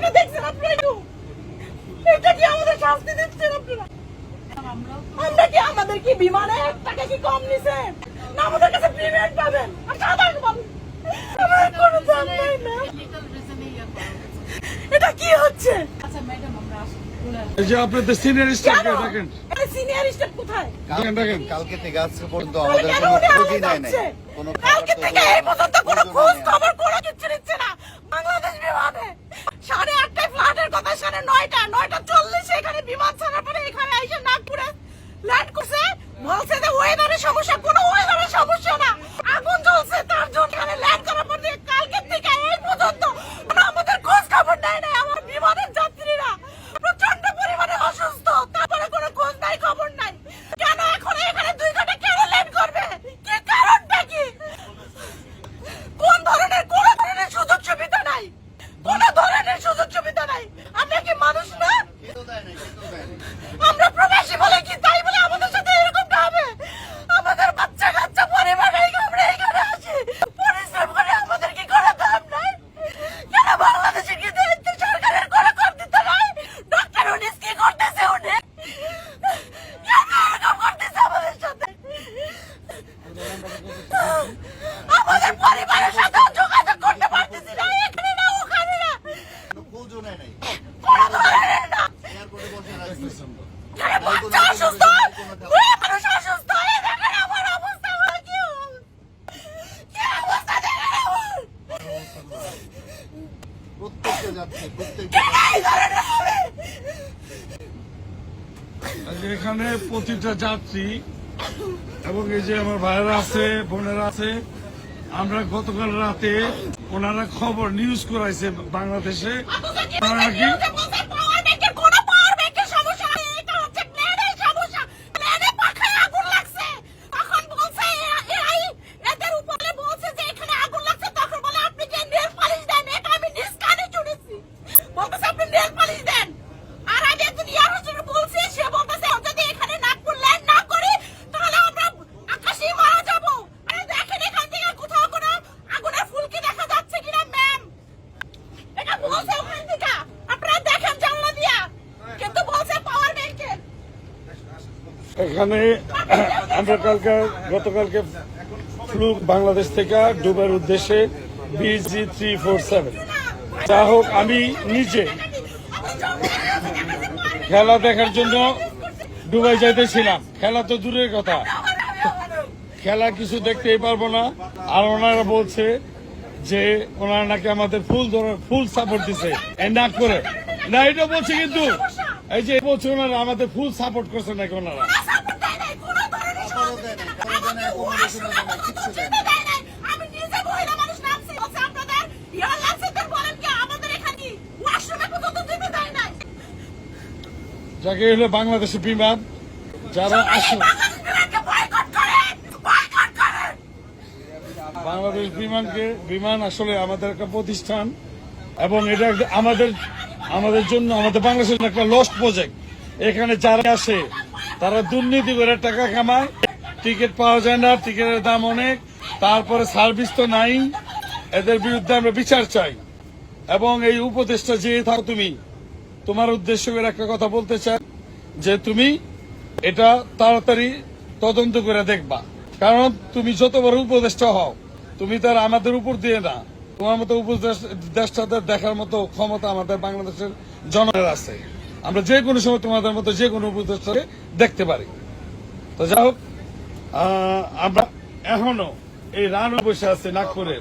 আমাদের অবস্থাটা দেখছেন আপনারা একটু এটা কি আমাদের শাস্তি দিচ্ছেন আপনারা? আমরা কি আমাদের কি বিমানে টাকা কি কম নিছেন? না আমাদের কাছে পেমেন্ট পাবেন। আর সাধারণ পাবেন আমাদের কোনো দাম নাই না। এটা কি হচ্ছে? এই যে আপনাদের সিনিয়র স্টাফকে দেখেন সিনিয়র স্টাফ কোথায়? দেখেন দেখেন কালকে থেকে আজকে পর্যন্ত তাহলে আমাদের কেন কোনো খোঁজই আগে নাই কালকে খবর থেকে এই পর্যন্ত কোনো খোঁজ খবর কোনো কিছু নিচ্ছে না বাংলাদেশ বিমানে সাড়ে আটটায় ফ্লাইটের কথা সাড়ে নয়টা নয়টা চল্লিশে এখানে বিমান ছাড়ার পরে এখানে এসে নাগপুরে ল্যান্ড করছে বলছে যে ওয়েদারের সমস্যা কোনো ওয়েদারের সমস্যা না আগুন জ্বলছে তার জন্য এখানে ল্যান্ড করার পর দিয়ে কালকে থেকে এই পর্যন্ত কোনো আমাদের খোঁজ খবর নেয় নাই আমার বিমানের যাত্রীরা প্রচণ্ড পরিমাণে অসুস্থ তারপরে কোনো খোঁজ নাই খবর নাই কেন এখন এখানে দুই ঘণ্টা কেন ল্যান্ড করবে কি কারণটা কি কোন ধরনের কোন ধরনের সুযোগ সুবিধা নাই কোন ধরনের সুযোগ সুবিধা নাই আমরা কি মানুষ না কেউ দেয় নাই, কেউ দেয় নাই। আমরা প্রবাসী বলে কি তাই বলে আমাদের সাথে এরকমটা হবে আমাদের বাচ্চা কাচ্চা পরিবার এই আমরা এখানে আসি পরিশ্রম করে আমাদের কি করে দাম নাই কেন বাংলাদেশে কি দায়িত্ব সরকারের কোনো কর দিতে নাই ডক্টর উনিস কি করতেছে উনি কেন এরকম করতেছে আমাদের সাথে আমাদের পরিবারের সাথেও যোগাযোগ করতে পারতেছি না এখানে না ওখানে না। খোঁজও নাই। কোনো ধরনের না। এয়ারপোর্টে বসে রাখছে। অসুস্থ। মানুষ অসুস্থ? প্রত্যেকটা প্রত্যেকটা এখানে প্রতিটা যাত্রী এবং এই যে আমার ভাইয়েরা আছে বোনেরা আছে আমরা গতকাল রাতে ওনারা খবর নিউজ করাইছে বাংলাদেশে আপনাদের কি ওনারা নাকি নিউজে বলছে পাওয়ার ব্যাংকের কোনো পাওয়ার ব্যাংকের সমস্যা নেই, এটা হচ্ছে প্লেনের সমস্যা। প্লেনে পাখায় আগুন লাগছে। তখন বলছে এ- এ- এদের উপরে বলছে যে এখানে আগুন লাগছে, তখন বলে আপনি যে nail polish দেন, এটা আমি নিজ কানে শুনেছি। বলতেছে আপনি nail polish দেন। আর আমি একজন ইয়ার হোস্টেলে বলছি, সে বলতেছে যদি এখানে নাগপুর land না করি, তাহলে আমরা আকাশেই মারা যাব। আরে দেখেন এখান থেকে কোথাও কোনো আগুনের ফুলকি দেখা যাচ্ছে কিনা, ম্যাম? এটা বলছে ওখান থেকে আপনারা দেখেন জানলা দিয়া কিন্তু বলছে পাওয়ার ব্যাংকের এখানে আমরা কালকে, গতকালকে ফ্লুক বাংলাদেশ থেকে ডুবের উদ্দেশ্যে বিজি থ্রি ফোর সেভেন যা হোক, আমি নিজে খেলা দেখার জন্য ডুবাই যাইতেছিলাম। খেলা তো দূরের কথা। খেলা কিছু দেখতেই পারব না। আর ওনারা বলছে যে ওনারা নাকি আমাদের ফুল ফুল সাপোর্ট দিছে। নাক করে। না, এটা বলছে কিন্তু, এই যে বলছে ওনারা আমাদের ফুল সাপোর্ট করছে নাকি ওনারা খাবারও দেয় নাই, খাবারও দেয় নাই, accommodation ও দেয় নাই, কিচ্ছু দেয় নাই। যাকে হলো বিমান, যারা আসে বাংলাদেশ বিমানকে বিমান আসলে আমাদের একটা প্রতিষ্ঠান, এবং এটা আমাদের আমাদের জন্য আমাদের বাংলাদেশের একটা লস্ট প্রজেক্ট এখানে যারা আসে, তারা দুর্নীতি করে টাকা কামায়। টিকিট পাওয়া যায় না, টিকিটের দাম অনেক, তারপরে সার্ভিস তো নাই, এদের বিরুদ্ধে আমরা বিচার চাই। এবং এই উপদেশটা যে থাকো তুমি। তোমার উদ্দেশ্য করে একটা কথা বলতে চাই, যে তুমি এটা তাড়াতাড়ি তদন্ত করে দেখবা। কারণ তুমি যত বড় উপদেষ্টা হও, তুমি তার আমাদের উপর দিয়ে না। তোমার মতো উপদেষ্টাদের দেখার মতো ক্ষমতা আমাদের বাংলাদেশের জনগণের আছে। আমরা যে কোনো সময় তোমাদের মতো যে কোনো উপদেষ্টাকে দেখতে পারি। তো যাই হোক আমরা এখনও এই রানও বসে আছে নাগপুরে